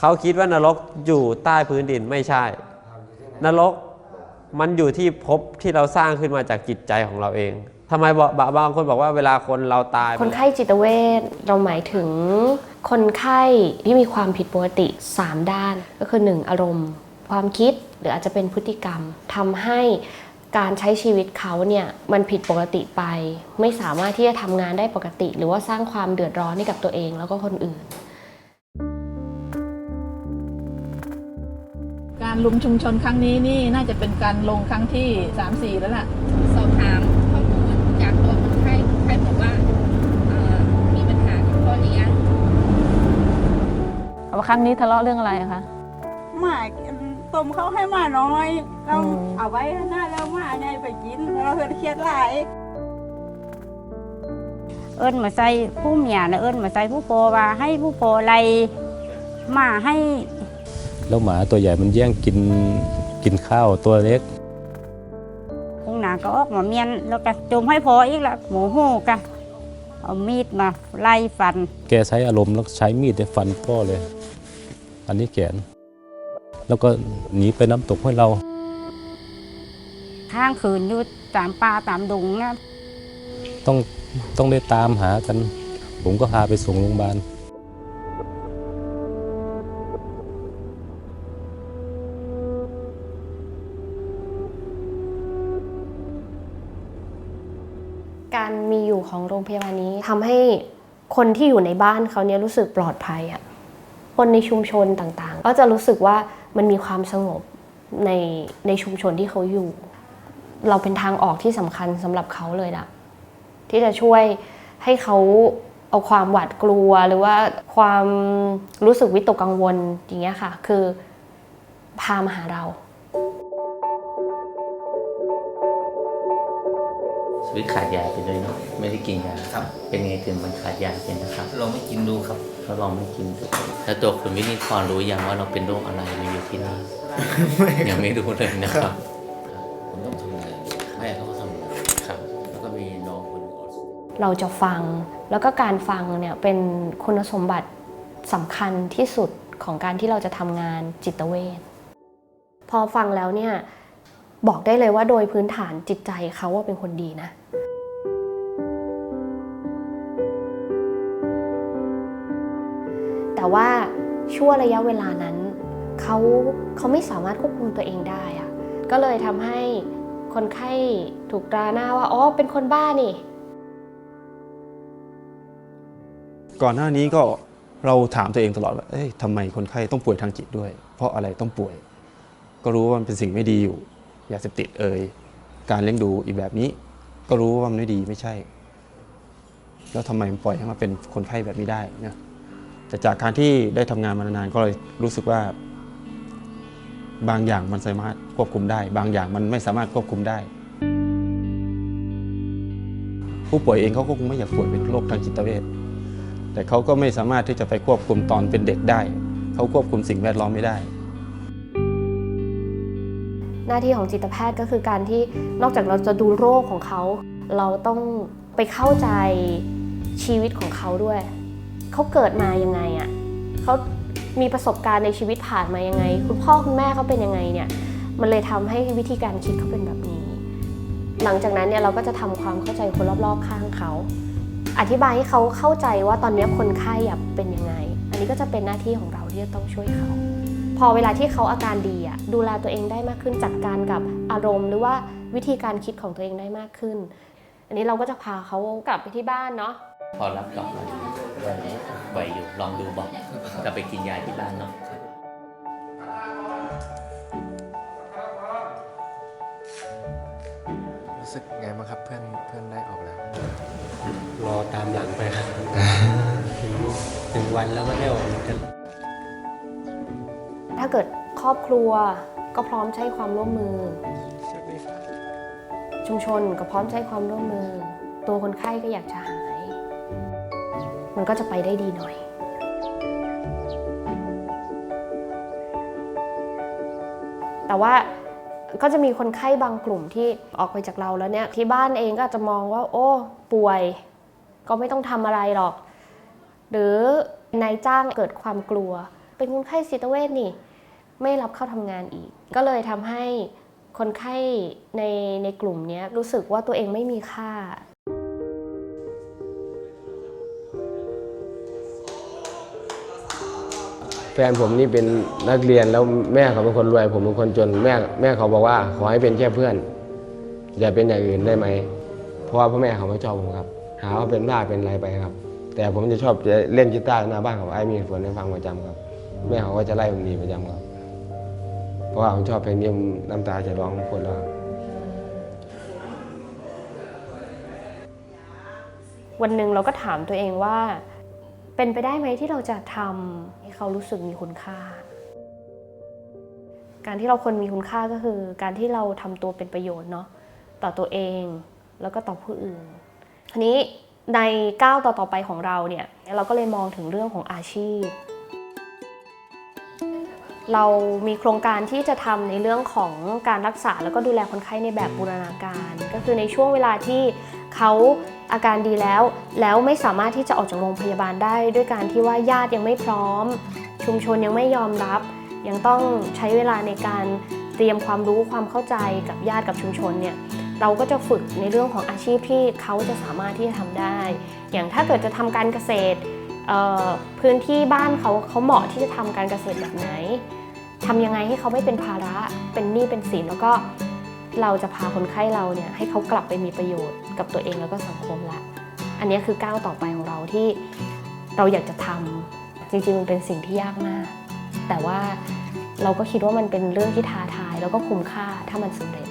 เขาคิดว่านรกอยู่ใต้พื้นดินไม่ใช่ นรกมันอยู่ที่ภพที่เราสร้างขึ้นมาจากจิตใจของเราเองทำไมบอกบางคนบอกว่าเวลาคนเราตายไปคนไข้จิตเวชเราหมายถึง คนไข้ที่มีความผิดปกติ 3 ด้าน ก็คือ 1 อารมณ์ ความคิดหรืออาจจะเป็นพฤติกรรมทำให้การใช้ชีวิตเขาเนี่ยมันผิดปกติไป ไม่สามารถที่จะทำงานได้ปกติ หรือว่าสร้างความเดือดร้อนให้กับตัวเองแล้วก็คนอื่นารลุมชุมชนครั้งนี้นี่น่าจะเป็นการลงครั้งที่3 4แล้วล่ะ สอบถามข้อมูลจากตัวคนไข้คนไข้บอกว่าเอ่อมีปัญหากับพ่อเลี้ยง เอาครั้งนี้ทะเลาะเรื่องอะไรคะ หมาต้มเขาให้หมาน้อย เราอืม เอาไว้หน้าแล้วหมาใหญ่ไปกินเราเครียดหลาย เอิ้นมาใส่ผู้เมียนะเอิ้นมาใส่ผู้โปว่าให้ผู้โปไล่มาให้ แล้วหมาตัวใหญ่มันแย่งกินกินข้าวตัวเล็กคงหนาก็ออกมาเมียนแล้วก็จมให้พออีกละหมูหูกะเอามีดมาไล่ฟัน แกใช้อารมณ์แล้วใช้มีดเนี่ยฟันพ่อเลย อันนี้แขน แล้วก็หนีไปน้ำตกให้เราข้างคืนอยู่ตามป่าตามดงนะต้องต้องได้ตามหากัน ผมก็พาไปส่งโรงพยาบาล อยู่ของโรงพยาบาลนี้ทำให้คนที่อยู่ในบ้านเขาเนี่ยรู้สึกปลอดภัยอะคนในชุมชนต่างๆ ก็จะรู้สึกว่ามันมีความสงบในในชุมชนที่เขาอยู่ เราเป็นทางออกที่สำคัญสำหรับเขาเลยนะที่จะช่วยให้เขาเอาความหวาดกลัวหรือว่าความรู้สึกวิตกกังวลอย่างเงี้ยค่ะ คือพามาหาเรา วิตขาดยาไปเลยเนาะไม่ได้กินยาครับ เป็นไงถึงมันขาดยาเป็นนะครับลองไม่กินดูครับเราลองไม่กินดูแล้วตัวคุณวินิพรรู้ยังว่าเราเป็นโรคอะไรมาอยู่ที่นี่ยังไม่รู้เลยนะครับผมต้องทำงานแม่เขาก็ทำงานครับ แล้วก็มีน้องคนหนึ่งออสเราจะฟังแล้วก็การฟังเนี่ยเป็นคุณสมบัติสำคัญที่สุดของการที่เราจะทำงานจิตเวชพอฟังแล้วเนี่ย บอกได้เลยว่าโดยพื้นฐานจิตใจเขาว่าเป็นคนดีนะแต่ว่าช่วงระยะเวลานั้นเขาเขาไม่สามารถควบคุมตัวเองได้อะก็เลยทำให้คนไข้ถูกตราหน้าว่าอ๋อเป็นคนบ้านี่ ก่อนหน้านี้ก็เราถามตัวเองตลอดว่าเอ้ยทำไมคนไข้ต้องป่วยทางจิตด้วย เพราะอะไรต้องป่วย ก็รู้ว่ามันเป็นสิ่งไม่ดีอยู่ ยาเสพติดเอ่ยการเลี้ยงดูอีกแบบนี้ ก็รู้ว่ามันไม่ดีไม่ใช่ แล้วทำไมมันปล่อยให้มาเป็นคนไข้แบบนี้ได้นะแต่จากการที่ได้ทำงานมานานๆก็เลยรู้สึกว่า บางอย่างมันสามารถควบคุมได้ บางอย่างมันไม่สามารถควบคุมได้ ผู้ป่วยเองเขาก็คงไม่อยากป่วยเป็นโรคทางจิตเวชแต่เขาก็ไม่สามารถที่จะไปควบคุมตอนเป็นเด็กได้ เขาควบคุมสิ่งแวดล้อมไม่ได้ หน้าที่ของจิตแพทย์ก็คือการที่นอกจากเราจะดูโรคของเขา เราต้องไปเข้าใจชีวิตของเขาด้วย เขาเกิดมายังไงอะ่ะเขามีประสบการณ์ในชีวิตผ่านมายังไง คุณพ่อคุณแม่เขาเป็นยังไงเนี่ย มันเลยทำให้วิธีการคิดเขาเป็นแบบนี้ หลังจากนั้นเนี่ยเราก็จะทำความเข้าใจคนรอบๆข้างเขา อธิบายให้เขาเข้าใจว่าตอนนี้คนไข้อะเป็นยังไง อันนี้ก็จะเป็นหน้าที่ของเราที่จะต้องช่วยเขา พอเวลาที่เขาอาการดีอะดูแลตัวเองได้มากขึ้นจัดการกับอารมณ์ หรือว่าวิธีการคิดของตัวเองได้มากขึ้น อันนี้เราก็จะพาเขากลับไปที่บ้านเนาะพอรับกลับมาไหวไหมไหวอยู่ลองดูบอกกลับไปกินยาที่บ้านเนาะรู้สึกไงบ้างครับเพื่อนเพื่อนได้ออกแล้ว รอตามหลังไปครับ ถึงถึงวันแล้วก็ได้ออกเหมือนกัน ถ้าเกิดครอบครัวก็พร้อมใช้ความร่วมมือ ชุมชนก็พร้อมใช้ความร่วมมือ ตัวคนไข้ก็อยากจะหาย มันก็จะไปได้ดีหน่อยแต่ว่าก็จะมีคนไข้บางกลุ่มที่ออกไปจากเราแล้วเนี่ยที่บ้านเองก็อาจจะมองว่า โอ้ป่วย ก็ไม่ต้องทำอะไรหรอก หรือนายจ้างเกิดความกลัว เป็นคนไข้จิตเวชนี่ ไม่รับเข้าทำงานอีก ก็เลยทำให้คนไข้ในในกลุ่มนี้รู้สึกว่าตัวเองไม่มีค่า แฟนผมนี่เป็นนักเรียนแล้วแม่เขาเป็นคนรวย ผมเป็นคนจนแม่แม่เขาบอกว่า ขอให้เป็นแค่เพื่อน อย่าเป็นอย่างอื่นได้ไหมเพราะว่าพ่อแม่เขาไม่ชอบผมครับ หาว่าเป็นบ้าเป็นอะไรไปครับ แต่ผมจะชอบจะเล่นกีตาร์หน้าบ้านกับไอ้มีฝนให้ฟังประจำครับ แม่เขาก็จะไล่ผมหนีประจำครับ เพราะว่าผมชอบเพลงนี้ผมน้ำตาจะร้องพูดแล้วครับวันหนึ่งเราก็ถามตัวเองว่า เป็นไปได้ไหมที่เราจะทำให้เขารู้สึกมีคุณค่า การที่เราคนมีคุณค่าก็คือ การที่เราทำตัวเป็นประโยชน์เนาะต่อตัวเองแล้วก็ต่อผู้อื่นทีนี้ในก้าวต่อๆไปของเราเนี่ยเราก็เลยมองถึงเรื่องของอาชีพ เรามีโครงการที่จะทำในเรื่องของการรักษา แล้วก็ดูแลคนไข้ในแบบบูรณาการ ก็คือในช่วงเวลาที่เขาอาการดีแล้ว แล้วไม่สามารถที่จะออกจากโรงพยาบาลได้ ด้วยการที่ว่าญาติยังไม่พร้อม ชุมชนยังไม่ยอมรับ ยังต้องใช้เวลาในการเตรียมความรู้ความเข้าใจกับญาติกับชุมชนเนี่ยเราก็จะฝึกในเรื่องของอาชีพที่เขาจะสามารถที่จะทำได้ อย่างถ้าเกิดจะทำการเกษตรพื้นที่บ้านเขาเขาเหมาะที่จะทำการเกษตรแบบไหน ทำยังไงให้เขาไม่เป็นภาระ เป็นหนี้เป็นสินแล้วก็เราจะพาคนไข้เราเนี่ยให้เขากลับไปมีประโยชน์กับตัวเองแล้วก็สังคมละ อันนี้คือก้าวต่อไปของเราที่เราอยากจะทำจริงๆมันเป็นสิ่งที่ยากมาก แต่ว่าเราก็คิดว่ามันเป็นเรื่องที่ท้าทายแล้วก็คุ้มค่าถ้ามันสำเร็จ